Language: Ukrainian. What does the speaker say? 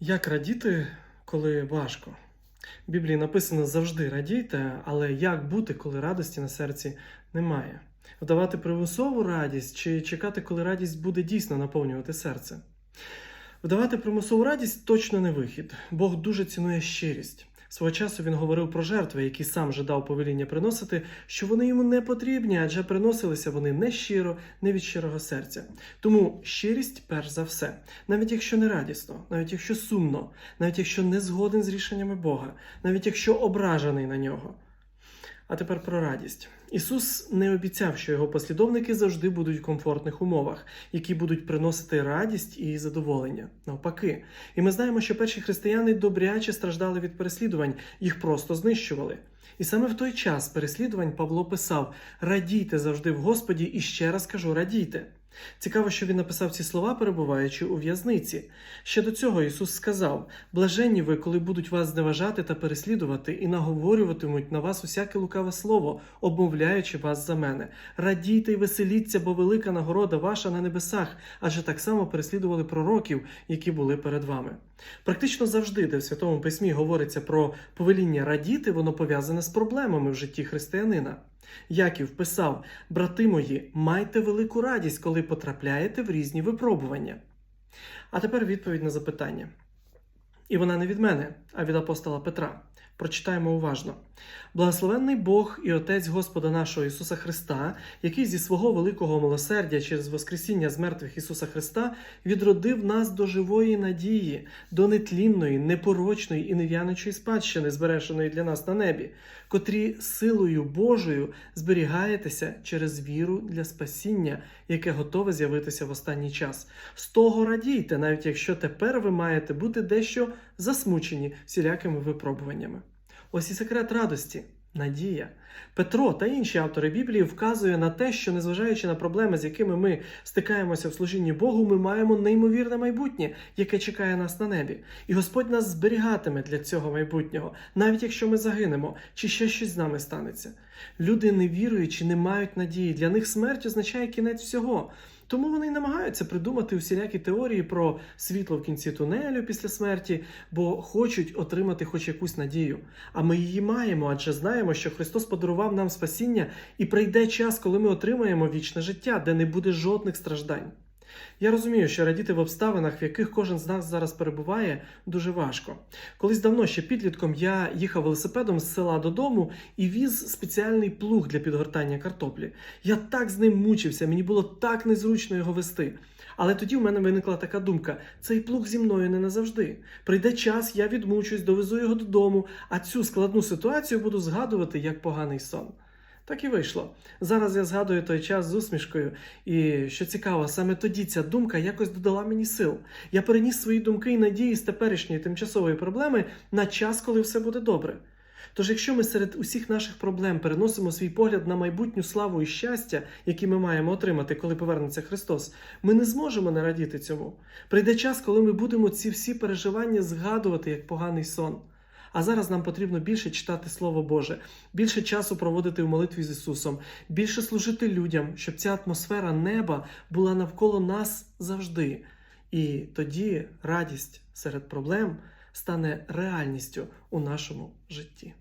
Як радіти, коли важко? В Біблії написано завжди радійте, але як бути, коли радості на серці немає? Вдавати примусову радість чи чекати, коли радість буде дійсно наповнювати серце? Вдавати примусову радість точно не вихід. Бог дуже цінує щирість. Свого часу він говорив про жертви, які сам же дав повеління приносити, що вони йому не потрібні, адже приносилися вони не щиро, не від щирого серця. Тому щирість перш за все, навіть якщо не радісно, навіть якщо сумно, навіть якщо не згоден з рішеннями Бога, навіть якщо ображений на нього. А тепер про радість. Ісус не обіцяв, що його послідовники завжди будуть в комфортних умовах, які будуть приносити радість і задоволення. Навпаки, і ми знаємо, що перші християни добряче страждали від переслідувань, їх просто знищували. І саме в той час переслідувань Павло писав: Радійте завжди в Господі, і ще раз кажу, радійте. Цікаво, що він написав ці слова, перебуваючи у в'язниці. Ще до цього Ісус сказав: Блаженні ви, коли будуть вас зневажати та переслідувати, і наговорюватимуть на вас усяке лукаве слово, обмовляючи вас за мене. Радійте й веселіться, бо велика нагорода ваша на небесах, адже так само переслідували пророків, які були перед вами. Практично завжди, де в Святому Письмі говориться про повеління радіти, воно пов'язане з проблемами в житті християнина. Яків писав: Брати мої, майте велику радість, коли потрапляєте в різні випробування. А тепер відповідь на запитання. І вона не від мене, а від апостола Петра. Прочитаємо уважно. Благословенний Бог і Отець Господа нашого Ісуса Христа, який зі свого великого милосердя через Воскресіння з мертвих Ісуса Христа відродив нас до живої надії, до нетлінної, непорочної і нев'яничої спадщини, збереженої для нас на небі, котрі силою Божою зберігаєтеся через віру для спасіння, яке готове з'явитися в останній час. З того радійте, навіть якщо тепер ви маєте бути дещо засмучені всілякими випробуваннями. Ось і секрет радості. Надія. Петро та інші автори Біблії вказує на те, що незважаючи на проблеми, з якими ми стикаємося в служінні Богу, ми маємо неймовірне майбутнє, яке чекає нас на небі. І Господь нас зберігатиме для цього майбутнього, навіть якщо ми загинемо, чи ще щось з нами станеться. Люди, не віруючи, не мають надії. Для них смерть означає кінець всього. Тому вони й намагаються придумати усілякі теорії про світло в кінці тунелю після смерті, бо хочуть отримати хоч якусь надію. А ми її маємо, адже знаємо, що Христос подарував нам спасіння, і прийде час, коли ми отримаємо вічне життя, де не буде жодних страждань. Я розумію, що радіти в обставинах, в яких кожен з нас зараз перебуває, дуже важко. Колись давно ще підлітком я їхав велосипедом з села додому і віз спеціальний плуг для підгортання картоплі. Я так з ним мучився, мені було так незручно його вести. Але тоді в мене виникла така думка: цей плуг зі мною не назавжди. Прийде час, я відмучусь, довезу його додому, а цю складну ситуацію буду згадувати як поганий сон. Так і вийшло. Зараз я згадую той час з усмішкою, і що цікаво, саме тоді ця думка якось додала мені сил. Я переніс свої думки і надії з теперішньої тимчасової проблеми на час, коли все буде добре. Тож, якщо ми серед усіх наших проблем переносимо свій погляд на майбутню славу і щастя, які ми маємо отримати, коли повернеться Христос, ми не зможемо не радіти цьому. Прийде час, коли ми будемо ці всі переживання згадувати як поганий сон. А зараз нам потрібно більше читати Слово Боже, більше часу проводити в молитві з Ісусом, більше служити людям, щоб ця атмосфера неба була навколо нас завжди. І тоді радість серед проблем стане реальністю у нашому житті.